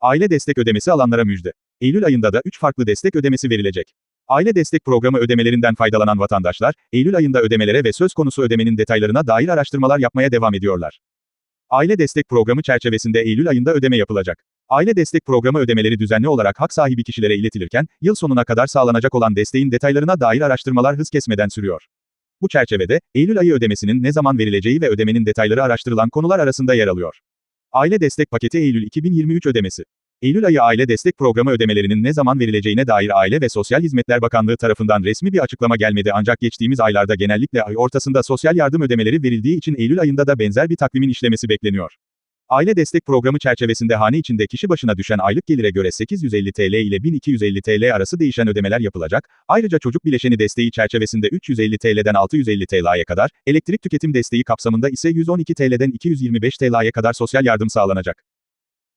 Aile destek ödemesi alanlara müjde. Eylül ayında da 3 farklı destek ödemesi verilecek. Aile destek programı ödemelerinden faydalanan vatandaşlar, Eylül ayında ödemelere ve söz konusu ödemenin detaylarına dair araştırmalar yapmaya devam ediyorlar. Aile destek programı çerçevesinde Eylül ayında ödeme yapılacak. Aile destek programı ödemeleri düzenli olarak hak sahibi kişilere iletilirken, yıl sonuna kadar sağlanacak olan desteğin detaylarına dair araştırmalar hız kesmeden sürüyor. Bu çerçevede, Eylül ayı ödemesinin ne zaman verileceği ve ödemenin detayları araştırılan konular arasında yer alıyor. Aile destek paketi Eylül 2023 ödemesi. Eylül ayı aile destek programı ödemelerinin ne zaman verileceğine dair Aile ve Sosyal Hizmetler Bakanlığı tarafından resmi bir açıklama gelmedi ancak geçtiğimiz aylarda genellikle ay ortasında sosyal yardım ödemeleri verildiği için Eylül ayında da benzer bir takvimin işlemesi bekleniyor. Aile destek programı çerçevesinde hane içinde kişi başına düşen aylık gelire göre 850 TL ile 1250 TL arası değişen ödemeler yapılacak. Ayrıca çocuk bileşeni desteği çerçevesinde 350 TL'den 650 TL'ye kadar, elektrik tüketim desteği kapsamında ise 112 TL'den 225 TL'ye kadar sosyal yardım sağlanacak.